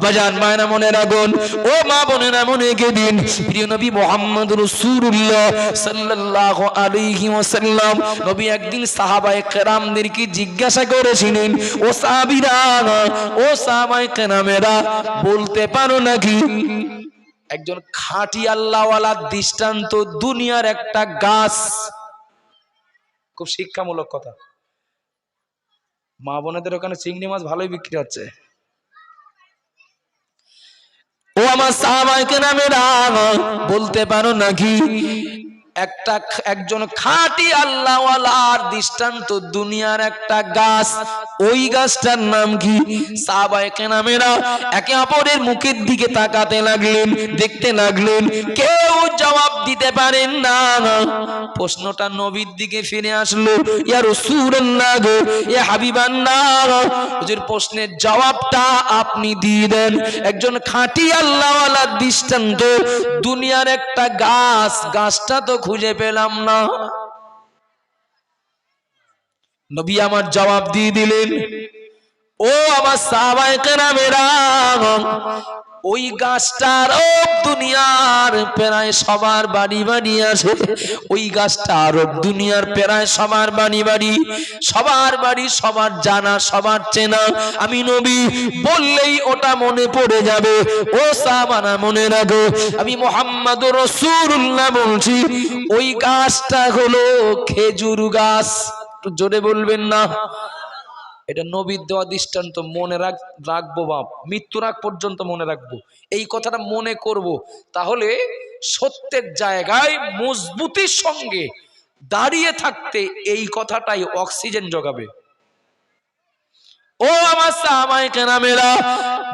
আবাজান মায়না মনে রাখুন ও মা বোনেরা মনে কে দিন। প্রিয় নবী মোহাম্মদ রসুল্লাহ সাল্লাল্লাহু আলাইহি ওয়াসাল্লাম নবী একদিন সাহাবায়ে কেরামদেরকে জিজ্ঞাসা করেছিলেন, ও সাহাবীরা, ও সাহাবায়ে কেরামেরা, বলতে পারো নাকি? একজন খাঁটি আল্লাহওয়ালা দৃষ্টান্ত, দুনিয়ার একটা গাছ। খুব শিক্ষামূলক কথা। মা বোনেদের ওখানে চিংড়ি মাছ ভালোই বিক্রি হচ্ছে। ও আমার সাহাবাইকে নামেরা বলতে পারো নাকি? একটা একজন খাঁটি আল্লাহওয়ালার দৃষ্টান্ত দুনিয়ার একটা গাছ। ওই গাছটার নাম কি? সাহাবাইকে নামেরা একে অপরের মুখের দিকে তাকাতে লাগলেন, দেখতে লাগলেন, কেউ জবাব দিতে পারেন না। প্রশ্নটা নবীর দিকে ফিরে আসলো, ইয়া রাসূলুল্লাহ গো, ইয়া হাবিবাল্লাহ হুজুর, প্রশ্নের জবাবটা আপনি দিয়ে দেন। একজন খাঁটি আল্লাহওয়ালা দৃষ্টান্ত দুনিয়ার একটা গাছ, গাছটা তো খুঁজে পেলাম না। নবী আমার জবাব দিয়ে দিলেন ও আমার কেনা কেরামেরা ওই গাছটার দুনিয়ার প্রায় সবার বাড়ি বাড়ি আছে ওই গাছটা আরব দুনিয়ার প্রায় সবার বাড়ি বাড়ি। সবার বাড়ি, সবার জানা, সবার চেনা। আমি নবী, বললেই ওটা মনে পড়ে যাবে। ও সামানা মনে রাখো, আমি মোহাম্মদ রসুল্লাহ বলছি, ওই গাছটা হলো খেজুর গাছ। একটু জোরে বলবেন না? এটা নবীর দেওয়া দৃষ্টান্ত, মনে রাখ, রাখব বাপ। মৃত্যুর আগ পর্যন্ত মনে রাখব। এই কথাটা মনে করব। তাহলে সত্যের জায়গায় মজবুতির সঙ্গে দাঁড়িয়ে থাকতে এই কথাটাই অক্সিজেন জোগাবে। ও আমার সামাই কেনামেরা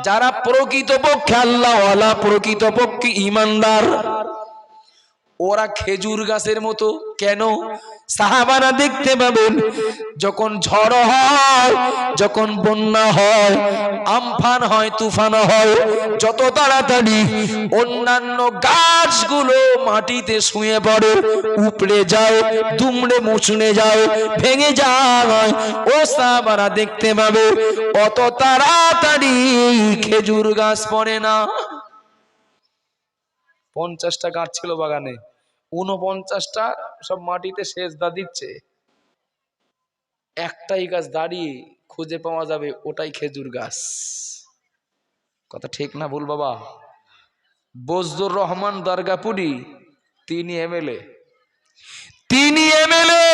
যারা প্রকৃত পক্ষে আল্লাহওয়ালা প্রকৃত পক্ষে ইমানদার ওরা খেজুর গাছের মতো, কেন? সাহাবারা দেখতে পাবেন, যখন ঝড় হয়, যখন বন্যা হয়, আমফান হয়, তুফান হয়, যত তাড়াতাড়ি অন্যান্য গাছগুলো মাটিতে শুয়ে পড়ে, উপড়ে যায়, দুমড়ে মুচড়ে যায়, ভেঙে যায়। ও সাহাবারা দেখতে পাবে, অত তাড়াতাড়ি খেজুর গাছ পড়ে না। পঞ্চাশটা গাছ ছিল বাগানে। উনপঞ্চাশটা সব মাটিতে সেচ দা দিচ্ছে। একটাই গাছ দাঁড়িয়ে খুঁজে পাওয়া যাবে, ওটাই খেজুর গাছ। কথা ঠিক না ভুল বাবা? বজদুর রহমান দরগাপুরি, তিনি এমএলএ তিনি এমএলএ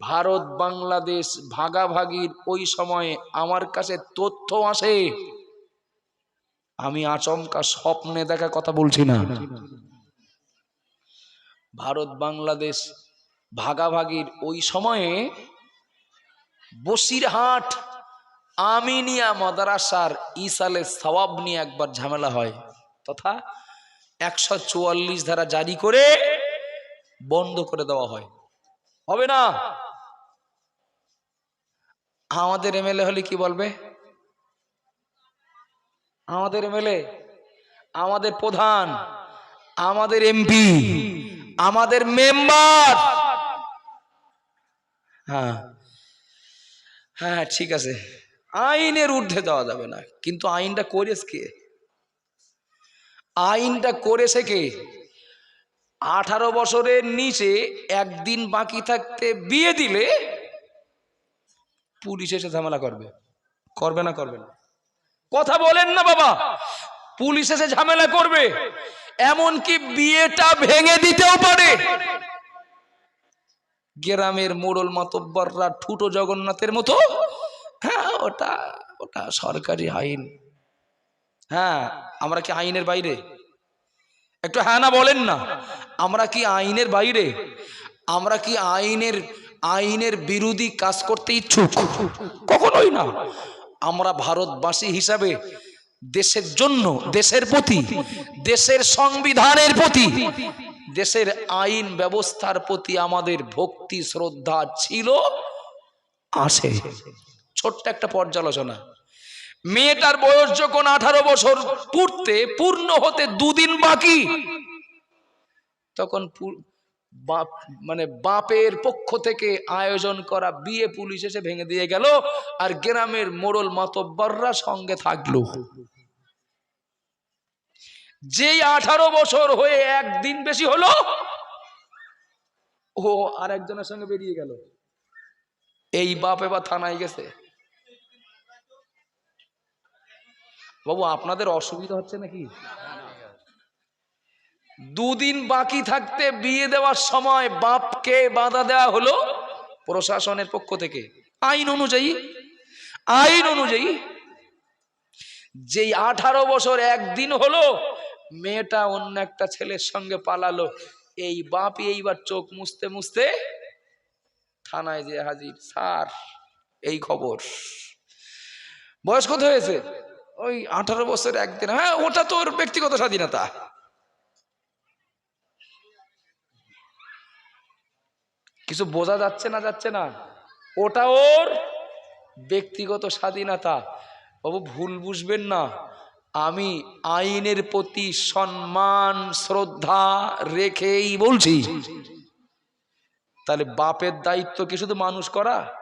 ভারত বাংলাদেশ ভাগাভাগির ওই সময়ে আমার কাছে তথ্য আসে। আমি আচমকা স্বপ্নে দেখা কথা বলছি না। ভারত, বাংলাদেশ ভাগাভাগির ওই সময়ে বসিরহাট আমিনিয়া মাদ্রাসার ইসালে সওয়াব নিয়ে একবার ঝামেলা হয়। তথা একশো চুয়াল্লিশ ধারা জারি করে বন্ধ করে দেওয়া হয়। হবে না? আমাদের এমএলএ হলে কি বলবে? আমাদের এমএলএ, আমাদের প্রধান, আমাদের এমপি, আমাদের মেম্বার। হ্যাঁ হ্যাঁ ঠিক আছে। আইনের ঊর্ধ্বে দেওয়া যাবে না, কিন্তু আইনটা করেছে কে? আইনটা করেছে কে? আঠারো বছরের নিচে একদিন বাকি থাকতে বিয়ে দিলে পুলিশ এসে ঝামেলা করবে। করবে না করবে না। কথা বলেন না বাবা। পুলিশ এসে ঝামেলা করবে। এমনকি বিয়েটা ভেঙে দিতেও পারে। গ্রামের মোড়ল মাতব্বররা ঠুটো জগন্নাথের মতো। হ্যাঁ ওটা ওটা সরকারি আইন। হ্যাঁ আমরা কি আইনের বাইরে? একটু হ্যাঁ না বলেন না। আমরা কি আইনের বাইরে? আমরা কি আইনের আইনের বিরোধী কাজ করতে ইচ্ছুক? কখনোই না। আমরা ভারতবাসী হিসাবে দেশের জন্য, দেশের প্রতি, দেশের সংবিধানের প্রতি, দেশের আইন ব্যবস্থার প্রতি আমাদের ভক্তি, শ্রদ্ধা ছিল, আছে। ছোট্ট একটা পর্যালোচনা। মেয়েটার বয়স যখন আঠারো বছর পূর্তে পূর্ণ হতে দুদিন বাকি, তখন বাপ মানে বাপের পক্ষ থেকে আয়োজন করা বিয়ে পুলিশ এসে ভেঙে দিয়ে গেল আর গ্রামের মোড়ল মাতব্বররা সঙ্গে থাকল। যেই আঠারো বছর হয়ে একদিন বেশি হলো, ও আর একজনের সঙ্গে বেরিয়ে গেল। এই বাপ এবার থানায় গেছে। বাবু, আপনাদের অসুবিধা হচ্ছে নাকি? দুদিন বাকি থাকতে বিয়ে দেওয়ার সময় বাপকে বাধা দেওয়া হলো প্রশাসনের পক্ষ থেকে। আইন অনুযায়ী আইন অনুযায়ী যেই আঠারো বছর একদিন হলো, মেয়েটা অন্য একটা ছেলের সঙ্গে পালালো। এই বাপই এইবার চোখ মুছতে মুছতে থানায় যে হাজির। স্যার, এই খবর। বয়স কত হয়েছে? ওই আঠারো বছর একদিন। হ্যাঁ ওটা তোর ব্যক্তিগত স্বাধীনতা। কিছু বোঝা যাচ্ছে না যাচ্ছে না? ওটা ওর ব্যক্তিগত স্বাধীনতা। বাবু, ভুল বুঝবেন না। আমি আইনের প্রতি সম্মান, শ্রদ্ধা রেখেই বলছি। তাহলে বাপের দায়িত্ব কি শুধু মানুষ করা?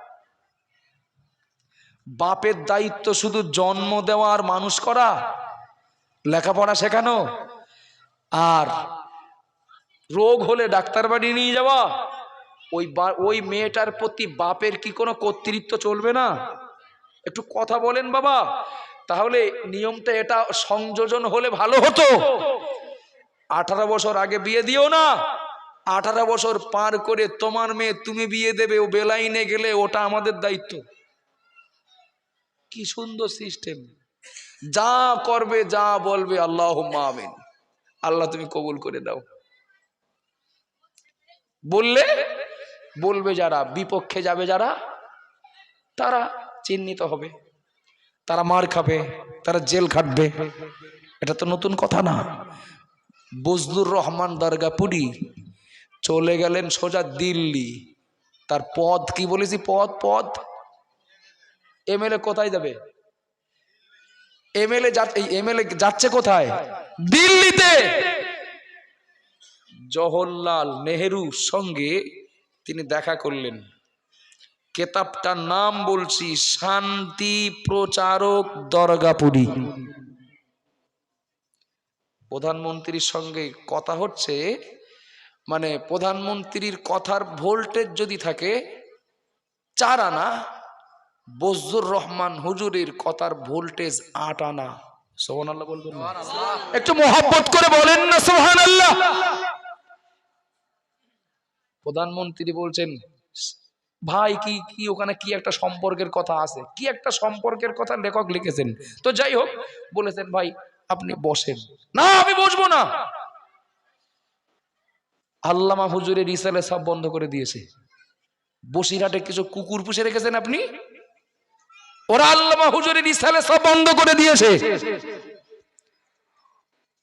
বাপের দায়িত্ব শুধু জন্ম দেওয়া আর মানুষ করা? লেখাপড়া শেখানো? আর রোগ হলে ডাক্তার বাড়ি নিয়ে যাওয়া? ওই বা- ওই মেয়েটার প্রতি বাপের কি কোনো কর্তৃত্ব চলবে না? একটু কথা বলেন বাবা। তাহলে নিয়মটা এটা, সংযোজন হলে ভালো হতো। আঠারো বছর আগে বিয়ে দিও না। আঠারো বছর পার করে তোমার মেয়ে তুমি বিয়ে দেবে, ও বেলাইনে গেলে ওটা আমাদের দায়িত্ব। কি সুন্দর সিস্টেম। যা করবে, যা বলবে আল্লাহ আমিন। আল্লাহ তুমি কবুল করে দাও। বললে বলবে যারা, বিপক্ষে যাবে যারা, তারা চিহ্নিত হবে। তারা মার খাবে, তারা জেল খাটবে। এটা তো নতুন কথা না। বজলুর রহমান দরগাপুরি চলে গেলেন সোজা দিল্লি। তার পদ কি বলেছি? পদ পদ? এমএলএ কোথায় যাবে? এমএলএ এমএলএ যাচ্ছে কোথায়? দিল্লিতে! জওহরলাল নেহেরুর সঙ্গে তিনি দেখা করলেন। কেতাবটার নাম বলছি, শান্তি প্রচারক দরগাপুরি। প্রধানমন্ত্রীর সঙ্গে কথা হচ্ছে মানে প্রধানমন্ত্রীর কথার ভোল্টেজ যদি থাকে, চার আনা বজরুর রহমান হুজুরের কথার ভোল্টেজ আট আনা। সোহান আল্লাহ বলবেন একটু মোহাব্বত করে বলেন না সোহান আল্লাহ প্রধানমন্ত্রী বলছেন, ভাই, কি কি ওখানে কি একটা সম্পর্কের কথা আছে? কি একটা সম্পর্কের কথা লেখক লিখেছেন? তো যাই হোক, বলেছেন, ভাই, আপনি বসেন। না, আমি বসবো না। আল্লামা হুজুরের ইসালে সব বন্ধ করে দিয়েছে। বসিরহাটে কিছু কুকুর পুষে রেখেছেন আপনি? ওরা আল্লামা হুজুরের ইসালে সব বন্ধ করে দিয়েছে।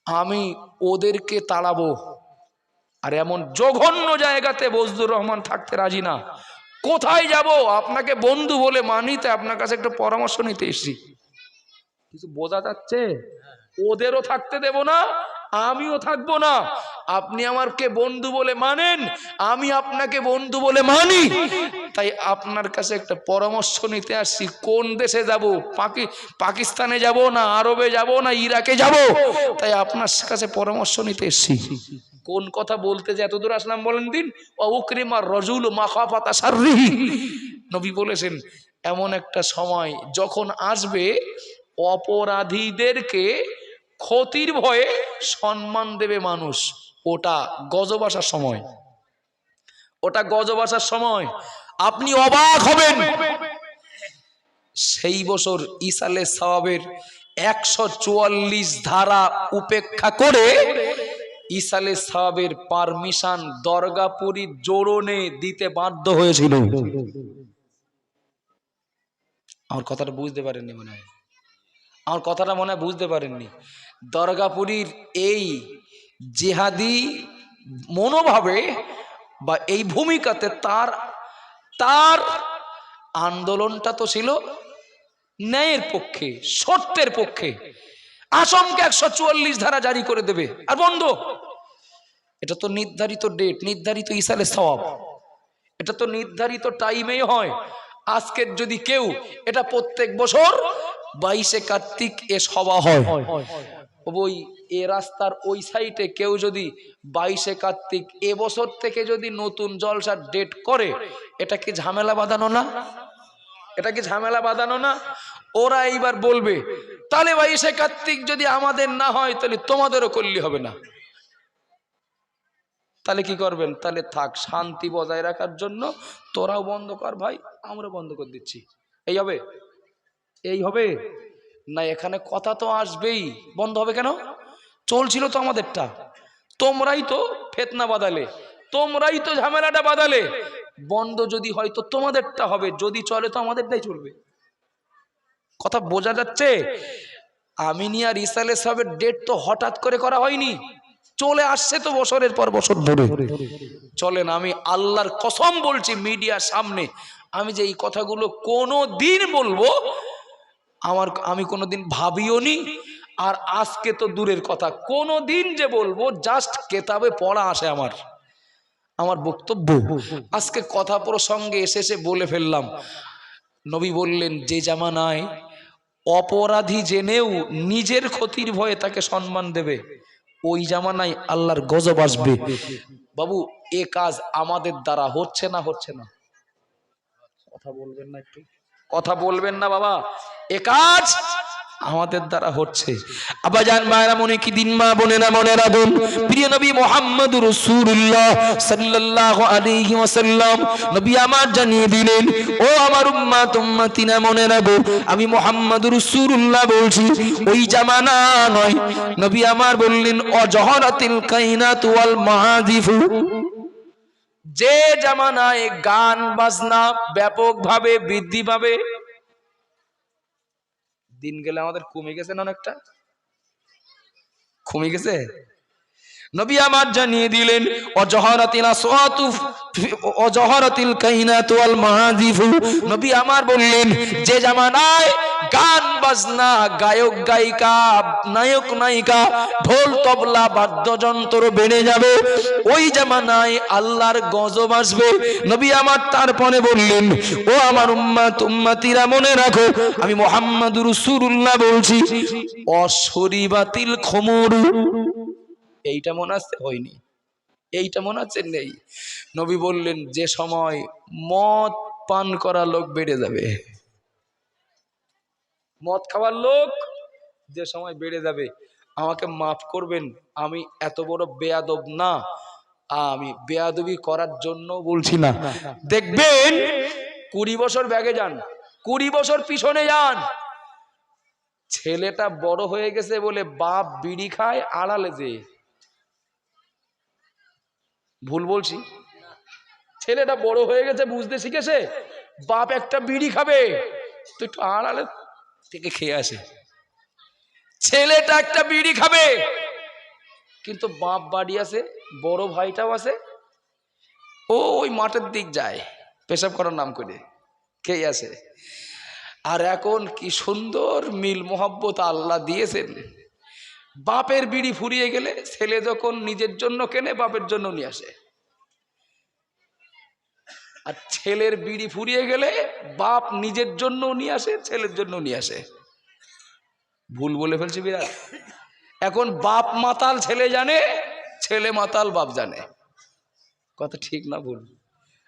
আমি ওদেরকে তাড়াবো। আর এমন জঘন্য জায়গাতে বজদুর রহমান থাকতে রাজি না। কোথায় যাব? আপনাকে বন্ধু বলে মানিতে আপনার কাছে একটা পরামর্শ নিতে এসেছি। কিছু বোঝা যাচ্ছে? ওদেরও থাকতে দেব না, আমিও থাকব না। আপনি আমারকে বন্ধু বলে মানেন, আমি আপনাকে বন্ধু বলে মানি। তাই আপনার কাছে একটা পরামর্শ নিতে আসছি, কোন দেশে যাব? পাকি, পাকিস্তানে যাব না আরবে যাব না ইরাকে যাব? তাই আপনার কাছে পরামর্শ নিতে এসছি। কোন কথা বলতে যে এতদূর আসলাম বলেন দিন? উকরিমা রজুল মাখাপাতা সারিহি নবী বলেছেন, এমন একটা সময় যখন আসবে, অপরাধীদেরকে ক্ষতির ভয়ে সম্মান দেবে মানুষ। ওটা গজব আসার সময়। ওটা গজব আসার সময়। আপনি অবাক হবেন। সেই বছর ইসালে সাহাবের একশো ধারা উপেক্ষা করে ইসালে সাহাবের পারমিশন দরগাপুরি জোরনে দিতে বাধ্য হয়েছিল। আমার কথাটা বুঝতে পারেননি মনে হয়। আমার কথাটা মনে হয় বুঝতে পারেননি। দরগাপুরীর এই জেহাদি মনোভাবে বা এই ভূমিকাতে তার তার আন্দোলনটা তো ছিল ন্যায়ের পক্ষে, সত্যের পক্ষে। আসমকে একশো চুয়াল্লিশ ধারা জারি করে দেবে। আর বন্ধ এটা তো নির্ধারিত ডেট নির্ধারিত ইসালে সওয়াব। এটা তো নির্ধারিত টাইমেই হয়। আজকের যদি কেউ এটা প্রত্যেক বছর বাইশে কার্তিক এ সভা হয়। ওই, এ রাস্তার ওই সাইডে কেউ যদি বাইশে কার্তিক এবছর থেকে যদি নতুন জলসার ডেট করে, এটা কি ঝামেলা বাঁধানো না? এটা কি ঝামেলা বাঁধানো না? ওরা এইবার বলবে, তাহলে বাইশে কার্তিক যদি আমাদের না হয়, তাহলে তোমাদেরও করলে হবে না। তাহলে কি করবেন? তাহলে থাক, শান্তি বজায় রাখার জন্য তোরাও বন্ধ কর ভাই আমরা বন্ধ করে দিচ্ছি। এই হবে? এই হবে? না, এখানে কথা তো আসবেই। বন্ধ হবে কেন? চলছিল তো আমাদেরটা। তোমরাই তো ফেতনা বাদালে, তোমরাই তো ঝামেলাটা বাদালে। বন্ধ যদি হয় তো তোমাদেরটা হবে, যদি চলে তো আমাদেরটাই চলবে। কথা বোঝা যাচ্ছে? আমিনিয়া রিসালে সাহেবের ডেট তো হঠাৎ করে করা হয়নি। চলে আসছে তো বছরের পর বছর ধরে। চলেন আমি আল্লাহর কসম বলছি মিডিয়ার সামনে আমি যে এই কথাগুলো কোনো দিন বলব আমার আমি কোনো দিন ভাবিও নি আর আজকে তো দূরের কথা। কোনো দিন যে বলব জাস্ট কেতাবে পড়া আসে আমার। আমার বক্তব্য। আজকে কথা প্রসঙ্গে এসে এসে বলে ফেললাম। নবী বললেন যে জামানায় অপরাধী জেনেও নিজের ক্ষতির ভয়ে তাকে সম্মান দেবে। ওই জামানায় আল্লাহর গজব আসবে। বাবু এ কাজ আমাদের দ্বারা হচ্ছে না হচ্ছে না? কথা বলবেন না একটু। কথা বলবেন না বাবা। এ কাজ আমাদের দ্বারা হচ্ছে। আবাজান মায়েরা মনে কি দিন মা বোনেরা মনে রাখুন প্রিয় নবী মোহাম্মদ রসুল্লাহ সাল্লাল্লাহু আলাইহি ওয়াসাল্লাম নবী আমার জানিয়ে দিলেন, ও আমার উম্মাত তিনা মনে রাখো আমি মোহাম্মদ রসুল্লাহ বলছি, ওই জামানা নয়। নবী আমার বললেন, অজহরাতিল কাইনাত ওয়াল মাহাদিফু। যে জামানায় গান বাজনা ব্যাপকভাবে বৃদ্ধি পাবে দিন গেলে আমাদের কমে গেছে না অনেকটা? কমে গেছে? নবী আমার জানিয়ে দিলেন, অজহরাতিল আসওয়াতু অজহরাতিল কাইনাতু ওয়াল মাহাদিফু। নবী আমার বললেন, যে জামানায় গান বাজনা, গায়ক গায়িকা, নায়ক নায়িকা, ঢোল তবলা, বাদ্যযন্ত্র বেড়ে যাবে, ওই জামানায় আল্লাহর গজব আসবে। নবী আমার তারপরে বললেন, ও আমার উম্মাত, উম্মাতিরা মনে রাখো, আমি মোহাম্মদ রাসূলুল্লাহ বলছি, অশরিবাতিল খমরু। এইটা মনে আছে? হয়নি। এইটা মনে আছে নেই। নবী বললেন যে সময় মদ পান করা লোক বেড়ে যাবে মদ খাওয়ার লোক যে সময় বেড়ে যাবে আমাকে মাফ করবেন আমি এত বড় বেয়াদব না। আমি বেয়াদবি করার জন্য বলছি না। দেখবেন কুড়ি বছর ব্যাগে যান কুড়ি বছর পিছনে যান। ছেলেটা বড় হয়ে গেছে বলে বাপ বিড়ি খায় আড়ালে যে। ভুল বলছি? ছেলেটা বড় হয়ে গেছে, বুঝতে শিখেছে? বাপ একটা বিড়ি খাবে। তো একটু আড়ালে থেকে খেয়ে আসে। ছেলেটা একটা বিড়ি খাবে। কিন্তু বাপ বাড়ি আছে বড় ভাইটাও আছে ও ওই মাঠের দিক যায়, পেশাব করার নাম করে, খেয়ে আসে। আর এখন কি সুন্দর মিল মোহাব্বত আল্লাহ দিয়েছেন। বাপের বিড়ি ফুরিয়ে গেলে ছেলে যখন নিজের জন্য কেনে, বাপের জন্য নিয়ে আসে। আর ছেলের বিড়ি ফুরিয়ে গেলে বাপ নিজের জন্য নিয়ে আসে, ছেলের জন্য নিয়ে আসে। ভুল বলে ফেলছি বিরাট এখন বাপ মাতাল ছেলে জানে, ছেলে মাতাল বাপ জানে। কথা ঠিক না ভুল?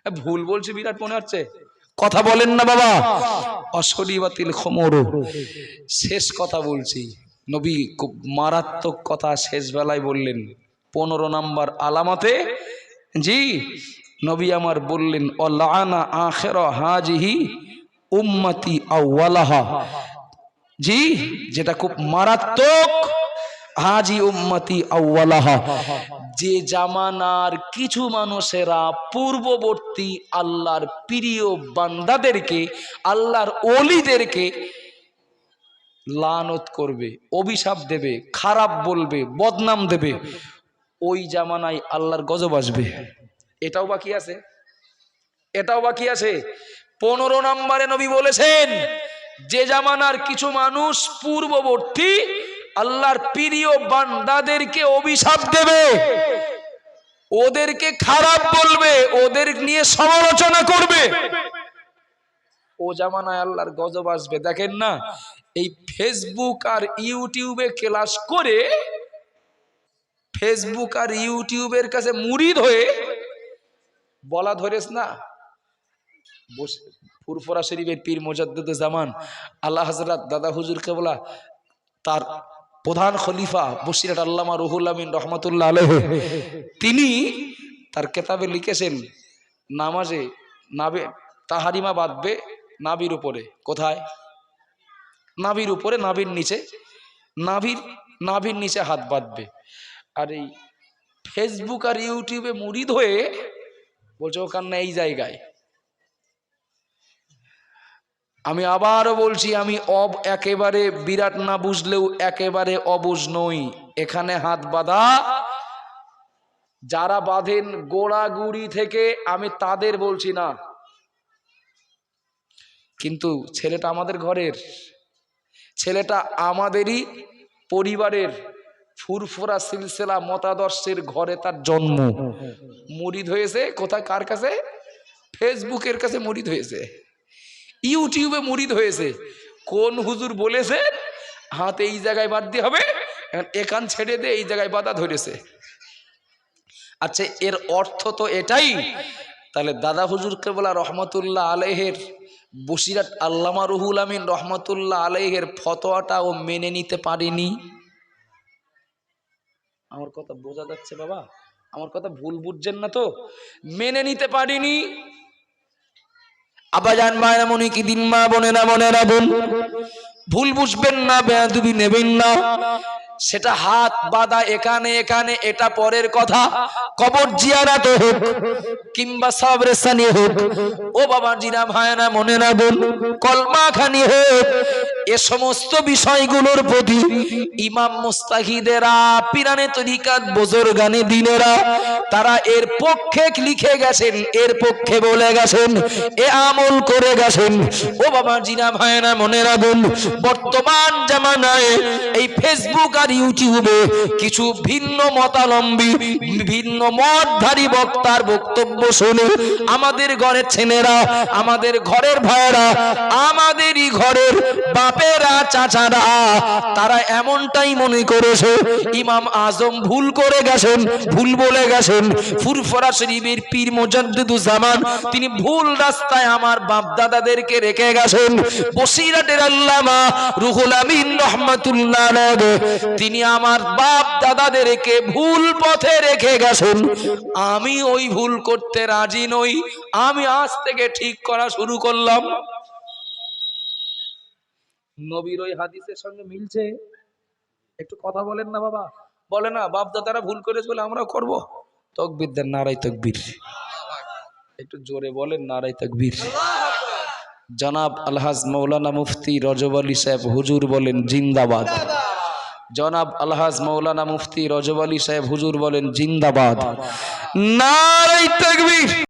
ভুল বলছি বিরাট, মনে হচ্ছে? কথা বলেন না বাবা। অশরী বাতিল খমরো। শেষ কথা বলছি। নবী খুব মারাত্মক কথা শেষ বেলায় বললেন, পনেরো নাম্বার আলামতে? জি। নবী আমার বললেন ও লানা আখের হাজিহি উম্মতি আউ্লাহা জি। যেটা খুব মারাত্মক, হাজি উম্মতি আউ্লাহা যে জামানার কিছু মানুষেরা পূর্ববর্তী আল্লাহর প্রিয় বান্দাদেরকে, আল্লাহর অলিদেরকে লানত করবে, অভিশাপ দেবে, খারাপ বলবে, বদনাম দেবে। ওই জামানায় আল্লাহর গজব আসবে। এটাও বাকি আছে? এটাও বাকি আছে? পনেরো নম্বরে নবী বলেছেন, যে জামানার কিছু মানুষ পূর্ববর্তী আল্লাহর প্রিয় বান্দাদেরকে অভিশাপ দেবে, ওদেরকে খারাপ বলবে, ওদের নিয়ে সমালোচনা করবে। ও জামানায় আল্লাহর গজব আসবে। দেখেন না, এই ফেসবুক আর ইউটিউবে ক্লাস করে ফেসবুক আর ইউটিউবের কাছে মুরিদ হয়ে বলা ধরেস না, বসে ফুরফরা শরীফের পীর মোজাদ্দুদ জামান, আল্লাহ হাজরাত দাদা হুজুর কেবলা তার প্রধান খলিফা বসিরাট আল্লামা রুহুল আমিন রহমতুল্লাহ আলহ তিনি তার কেতাবে লিখেছেন, নামাজে নাবে তাহারিমা বাঁধবে নাবির উপরে, কোথায়? নাবির উপরে নাবির নিচে। নাভির নাভির নিচে হাত বাঁধবে। আর এই ফেসবুক আর ইউটিউবে মুরিদ হয়ে বলছে, ওখান না এই জায়গায়। আমি আবারও বলছি, আমি অব একেবারে বিরাট না বুঝলেও একেবারে অবুঝ নই। এখানে হাত বাঁধা। যারা বাঁধেন গোড়াগুড়ি থেকে, আমি তাদের বলছি না কিন্তু ছেলেটা আমাদের ঘরের। ছেলেটা আমাদেরই পরিবারের ফুরফুরা সিলসিলা মতাদর্শের ঘরে তার জন্ম। মরিদ হয়েছে কোথায়, কার কাছে? ফেসবুকের কাছে মরিদ হয়েছে। ইউটিউবে মরিদ হয়েছে। কোন হুজুর বলেছে, হাতে এই জায়গায় বাদ দিয়ে হবে, এখন ছেড়ে দিয়ে এই জায়গায় বাধা ধরেছে। আচ্ছা এর অর্থ তো এটাই। তাহলে দাদা হুজুর কেবলা রহমতুল্লাহ আলহের বসিরাট আল্লামা রুহুল আমিন রহমতুল্লাহ আলহের ফতোয়াটা ও মেনে নিতে পারিনি। আমার কথা বোঝা যাচ্ছে বাবা? আমার কথা ভুল বুঝছেন না তো? মেনে নিতে পারিনি। আবাজান মায়েরা মনে কি দিন মা বোনেরা বোনেরা বোন? ভুল বুঝবেন না বেয়া বেয়াদুবি নেবেন না। সেটা হাত বাঁধা এখানে এখানে, এটা পরের কথা। কবর জিয়ারাতে হোক, কিংবা সাবরেসানি হোক, ও বাবা জিনা ভায়না মনে না বল কলমা খানি হোক এ সমস্ত বিষয়গুলোর প্রতি ইমাম মুস্তাহিদেরা, পিরানে তরিকাত, বোজরগানে দিনেরা, তারা এর পক্ষে লিখে গেছেন, এর পক্ষে বলে গেছেন, এ আমল করে গেছেন। ও বাবা, জিনা ভাইনা মনে রাখুন, বর্তমান জামানায় এই ফেসবুক আর ইউটিউবে কিছু ভিন্ন মতালম্বী, ভিন্ন মতধারী বক্তার বক্তব্য শুনে আমাদের ঘরের ছেলেরা, আমাদের ঘরের ভাইয়েরা, আমাদেরই ঘরের বাপেরা, চাচারা, তারা এমনটাই মনে করেছে, ইমাম আজম ভুল করে গেছেন, ভুল বলে গেছেন। ফুরফরা শরীফের পীর জামান, তিনি ভুল রাস্তায় আমার বাপ দাদাদেরকে রেখে গেছেন। বসিরাটের আল্লামা রুহুল আমিন রহমাতুল্লাহ তিনি আমার বাপ দাদাদেরকে ভুল পথে রেখে গেছেন। আমি ওই ভুল করতে রাজি নই, আমি আজ থেকে ঠিক করা শুরু করলাম। নবীর ওই হাদিসের সঙ্গে মিলছে? একটু কথা বলেন না বাবা। বলে না বাপ দাদারা ভুল করেছে বলে আমরা করব। তকবির দেন নারাই তকবির। একটু জোরে বলেন নারাই তকবির। জনাব আলহাজ মৌলানা মুফতি রজব আলী সাহেব হুজুর বলেন, জিন্দাবাদ। জনাব আলহাজ মৌলানা মুফতি রজব আলী সাহেব হুজুর বলেন, জিন্দাবাদ। নারাই তকবির।